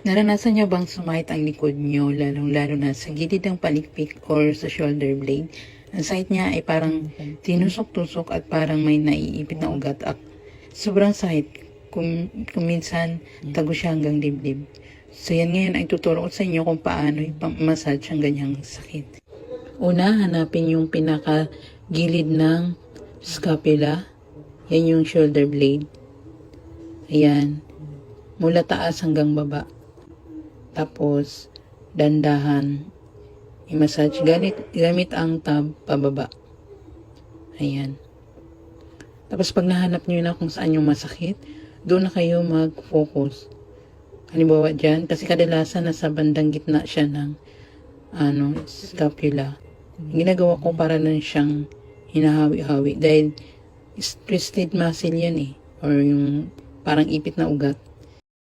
Naranasan niyo bang sumahit ang likod niyo, lalong-lalo na sa gilid ng palikpik or sa shoulder blade? Ang sakit niya ay parang tinusok-tusok at parang may naiipit na ugat at sobrang sakit kung, kung minsan tago siya hanggang dibdib. So yan ngayon ay tuturo ko sa inyo kung paano ipamassage ang ganyang sakit. Una, hanapin yung pinaka gilid ng scapula. Yan yung shoulder blade. Ayan. Mula taas hanggang baba. Tapos, dandahan. I-massage gamit, gamit ang tab pababa. Ayan. Tapos pag nahanap nyo na kung saan yung masakit, doon na kayo mag-focus. Halimbawa dyan, kasi kadalasan nasa bandang gitna siya ng ano, scapula. Ginagawa ko para lang siyang hinahawi-hawi dahil twisted muscle yan eh. Or yung parang ipit na ugat.